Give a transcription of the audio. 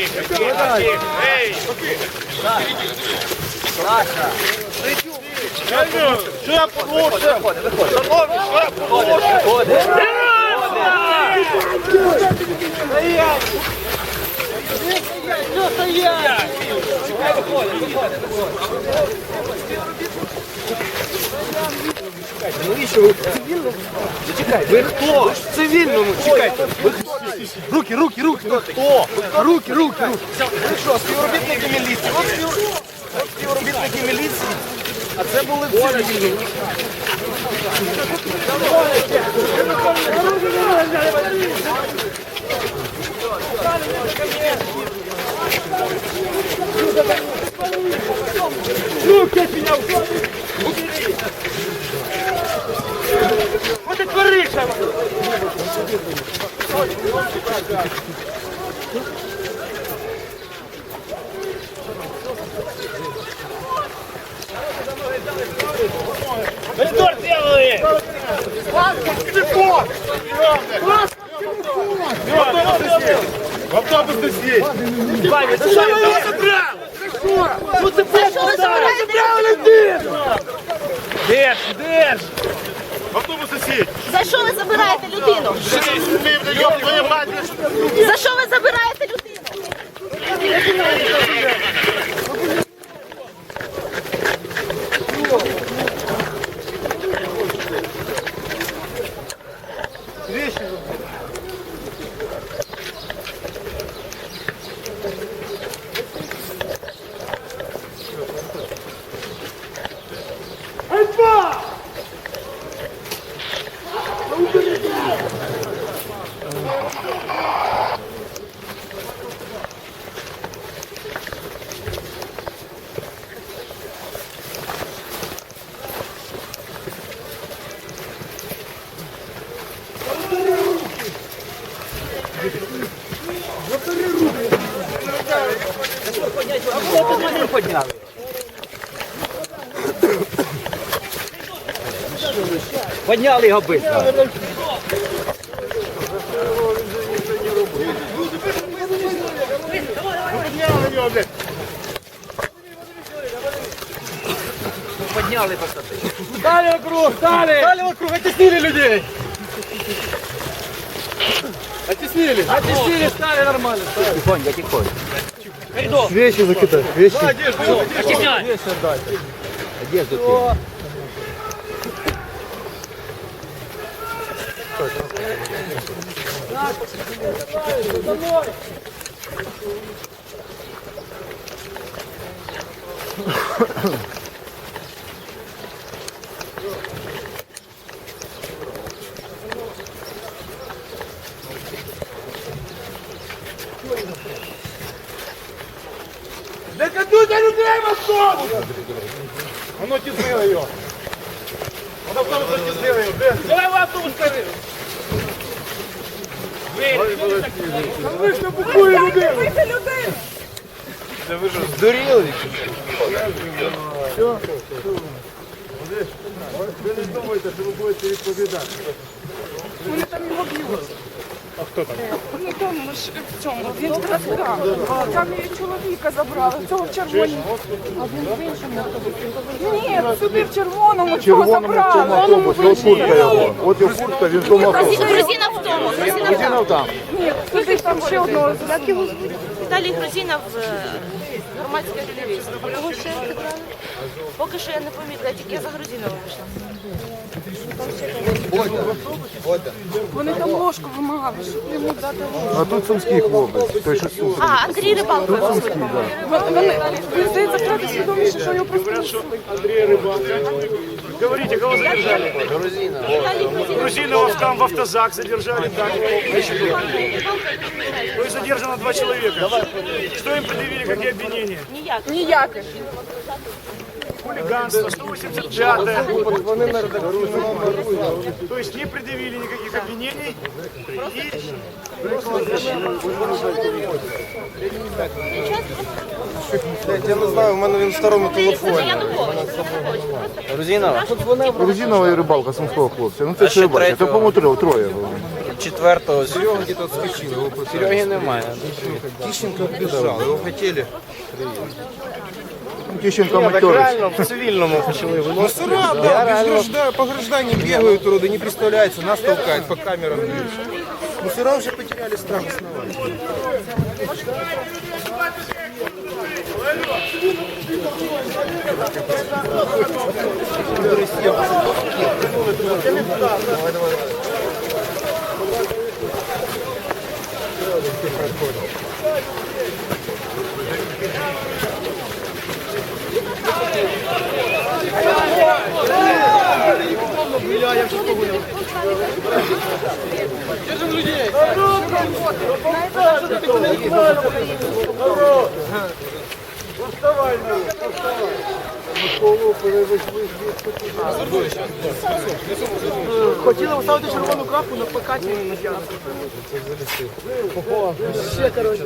Тихо, тихо, тихо. Эй! Що я получше? Ви хто? Ви ж в цивільному, чекайте. Ви хто? Руки, руки, руки. Ви хто? Руки, руки, руки. Ви що, співробітники міліції? От, спів... От співробітники міліції. А це були в цивільному. Коридор сделали! Телефон! В автобус здесь есть! Ваня, ты что его забрал? Ну ты Що ви забираєте? Держ, держ! В автобус не сидіть! За що ви забираєте людину? Ти, йоб твою мать! За що ви забираєте людину? Подняли його быстро. Подняли посадили. Дали вокруг, дали! Дали вокруг, оттеснили людей. Оттеснили. Оттеснили, стали нормально. Тихонько, тихонько. Коридор. Вещи закидай, вещи. Оттесняй. Одежду кинь. Не катуйте людей в автобус! Воно тіснило його! Воно автобус тіснило його! Давай в автобус скорее. Ви ж не букує людину! Здуріли? Ви не думаєте, що ви будете відповідати. Ну там ж в цьому, він розбирав. Там і чоловіка забрали, цього в червоній. А він в іншому Ні, сюди в червоному, цього Червоному в цьому забрали. автобусі, от куртка його. От його куртка, він в тому автобусі. Грузина в тому. Грузина. Грузинов там. Ні, сюди там ще одного. Як його звуть? Віталій Грузинов, е, громадська активіст. А кого ще забрали? Поки що я не помітила, тільки я за Грузинова вийшла. Вони там ложку вимагали, щоб йому дати ложку. А тут сумський хлопець. Той, що з Сум. А, Андрій Рибалко. Вони, вони, він здається, втратив свідомість, що його просто несли. Говорите, кого задержали? Віталій Грузинов. Грузинова там в автозак задержали. Так. Вы задержано два человека. Что им предъявили, какие обвинения? Ніяк. Ніяких. Хулиганство, 185 То есть не предъявили никаких обвинений. Я не знаю, у мене він в старому телефоні. Грузинова? Грузинова і рибалка сумського хлопця. Ну це що я бачу. Це, по-моєму, троє- троє було. 24-го Серега где-то отскочил. Его Сереги немає. Тищенко отбежал. Его хотели. Тищенко Так материй. реально в цивільному почали виносити. Я реально... По гражданам бегают, уроды, не представляются, нас толкают, по камерам. Ну все равно уже потеряли страх основания. Держим людей! Народ! Уставай, народ! Уставай! Хотіли вставити червону крапку на плакаті. Ще, коротше,